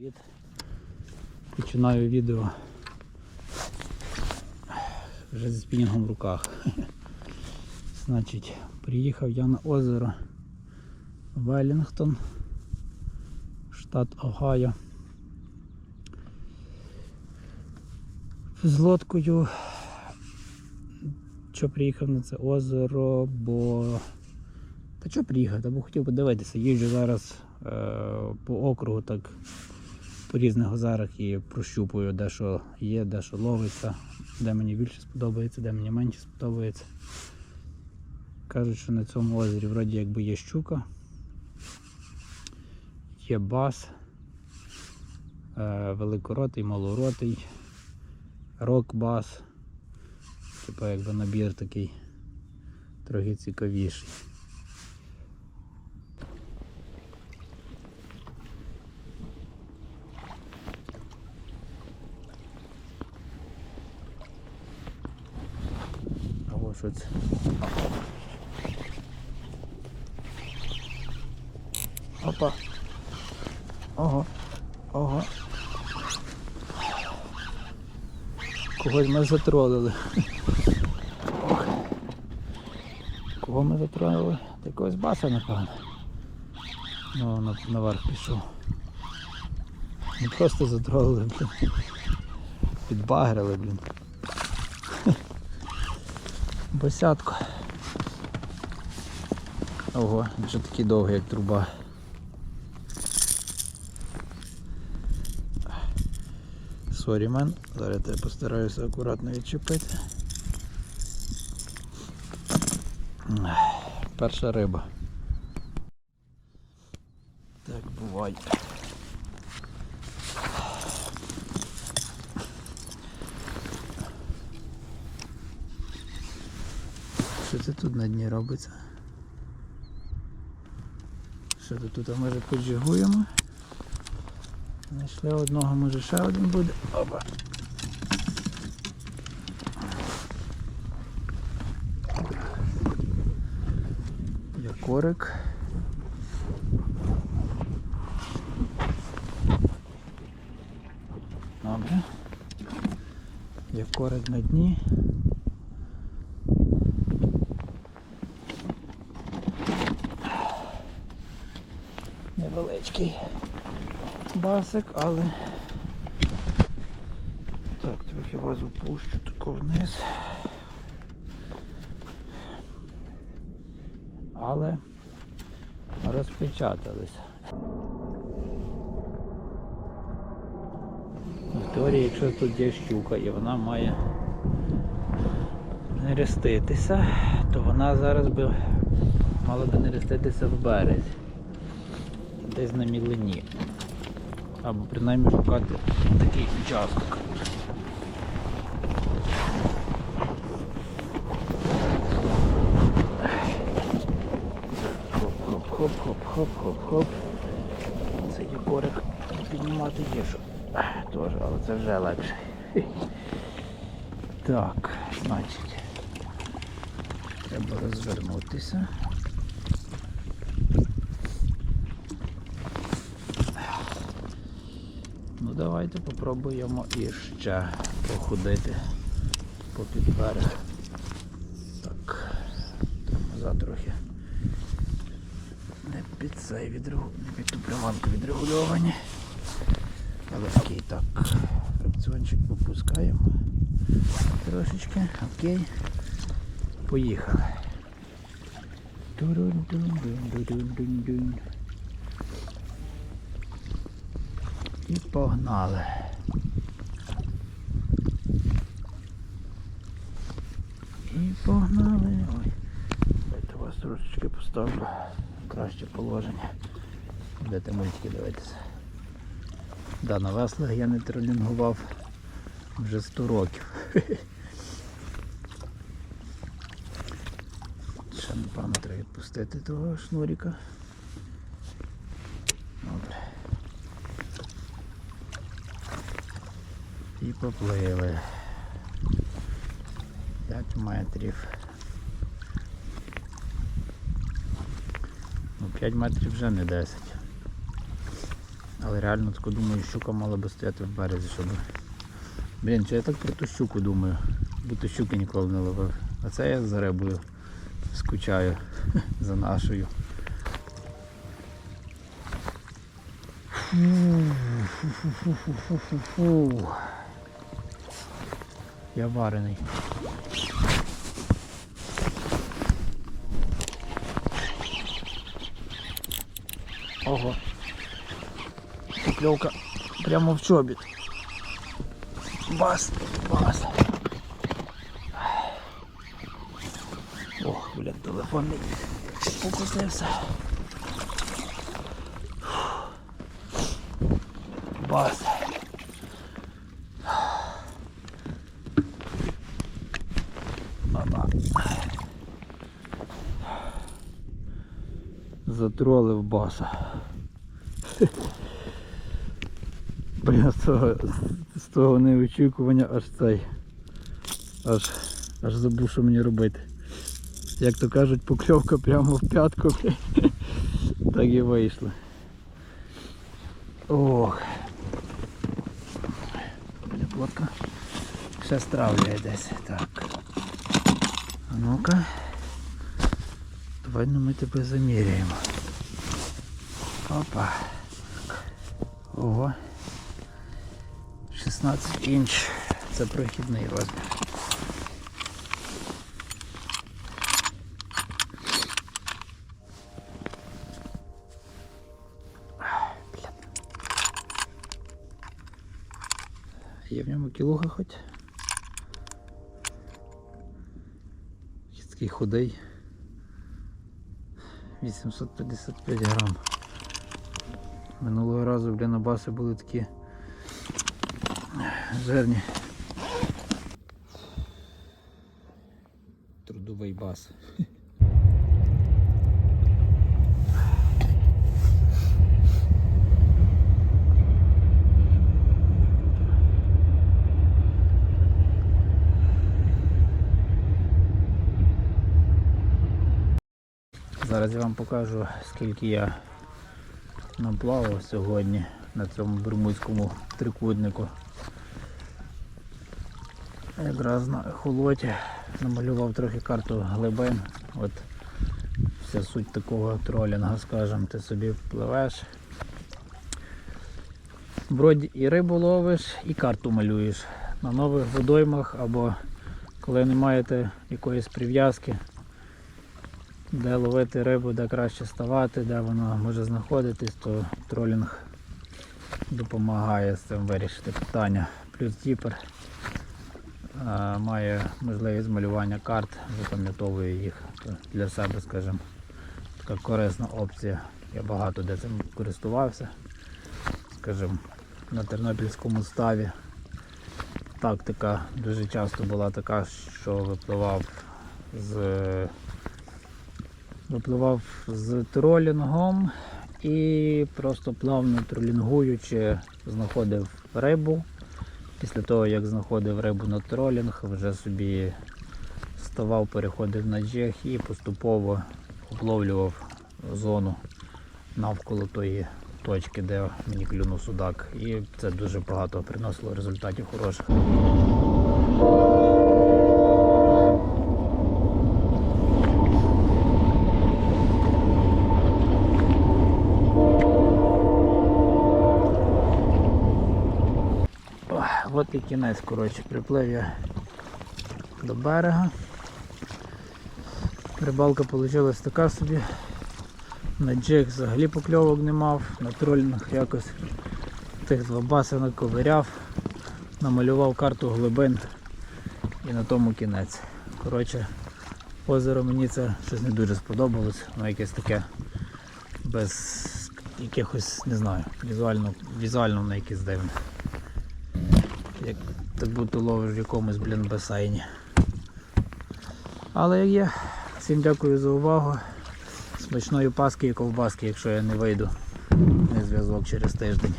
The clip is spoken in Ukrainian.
Привіт. Починаю відео вже зі спінінгом в руках. Значить, приїхав я на озеро Велінгтон, штат Огайо. З лодкою. Що приїхав на це озеро, бо. Та що приїхав? Бо хотів подивитися. Їжджу зараз е, по округу так по різних озерах і прощупую, де що є, де що ловиться, де мені більше сподобається, де мені менше сподобається. Кажуть, що на цьому озері вроді якби є щука, є бас, е, великоротий, малоротий, рок-бас. Типу якби набір такий трохи цікавіший. Це? Опа. Ого. Ого. Когось ми затролили. Ох. Кого ми затролили? Якогось баса, напевно. Ну, на, наверх пішов. Не просто затролили, блін. Підбагрили, блін. Босятко. Ого, вже такий довгий, як труба. Сорі, мен. Зараз я постараюся акуратно відчепити. Перша риба. Так, буває. Що це тут на дні робиться? Що тут тут а може поджигуємо? Знайшли одного, може ще один буде. Опа. Якорик. Добре. Якорик на дні. Невеличкий басик, але так, трохи вас опущу тако вниз. Але розпечаталися. В теорії, якщо тут є щука і вона має нереститися, то вона зараз би мала би нереститися в березі. Десь на мілині. Або принаймні шукати такий участок. Хоп-хоп-хоп-хоп-хоп-хоп. Це Єгорик піднімати є що. Теж, але це вже легше. Так, значить. Треба розвернутися. Давайте попробуємо іще походити по під берег. Так, тормоза трохи не під цей відрегу... не під ту приманку відрегульовані. Але окей, так. Фрикціончик попускаємо. Трошечки, окей. Поїхали. Турун-дун-дун-дун-дун-дун. І погнали. І погнали. Ой, дайте вас трошечки поставлю. Краще положення. Будете мультики дивитися. Да, на веслах я не тролінгував вже 100 років. Ще напевно треба відпустити того шнурика. І поплили. 5 метрів. Ну 5 метрів вже не 10. Але реально тако думаю, щука мала би стояти в березі, щоб. Блін, чи я так про ту щуку думаю? Будто щуки ніколи не ловив. А це я за рибою скучаю за нашою. Фу-фу-фу-фу-фу. Я варений. Ого. Покльовка прямо в чобіт. Бас, бас. Ох, блін, телефон мій покусився. Бас. Опа. Затролив баса. Блін, з того, з того неочікування аж цей. Аж, аж забув, що мені робити. Як то кажуть, покльовка прямо в п'ятку. Так і вийшло. Ох. Плотка. Ще стравлює десь. Так. А ну-ка. Давай ну ми тебе заміряємо. Опа. Ого. 16 інч. Це прохідний розмір. Бля. Є в ньому кілуга хоч? Такий худий. 855 грам. Минулого разу бля, на баси були такі жирні. Трудовий бас. Зараз я вам покажу, скільки я наплавав сьогодні на цьому бермудському трикутнику. Якраз на холоті намалював трохи карту глибин. От вся суть такого тролінга, скажімо, ти собі пливеш. Вроді і рибу ловиш, і карту малюєш. На нових водоймах або коли не маєте якоїсь прив'язки, де ловити рибу, де краще ставати, де вона може знаходитись, то тролінг допомагає з цим вирішити питання. Плюс діпер е, має можливість малювання карт, запам'ятовує їх для себе, скажімо, така корисна опція. Я багато де цим користувався. Скажімо, на Тернопільському ставі тактика дуже часто була така, що випливав з випливав з тролінгом і просто плавно тролінгуючи знаходив рибу. Після того як знаходив рибу на тролінг, вже собі ставав, переходив на джег і поступово обловлював зону навколо тої точки, де мені клюнув судак. І це дуже багато приносило результатів хороших. І кінець, коротше, приплив я до берега. Рибалка вийшла така собі. На джек взагалі покльовок не мав, на тролінг якось тих два баси наковиряв, намалював карту глибин і на тому кінець. Коротше, озеро мені це щось не дуже сподобалось, воно якесь таке без якихось, не знаю, візуально, візуально воно якесь дивне. Як так будто ловиш в якомусь, блін, басейні. Але як є, всім дякую за увагу. Смачної паски і ковбаски, якщо я не вийду на зв'язок через тиждень.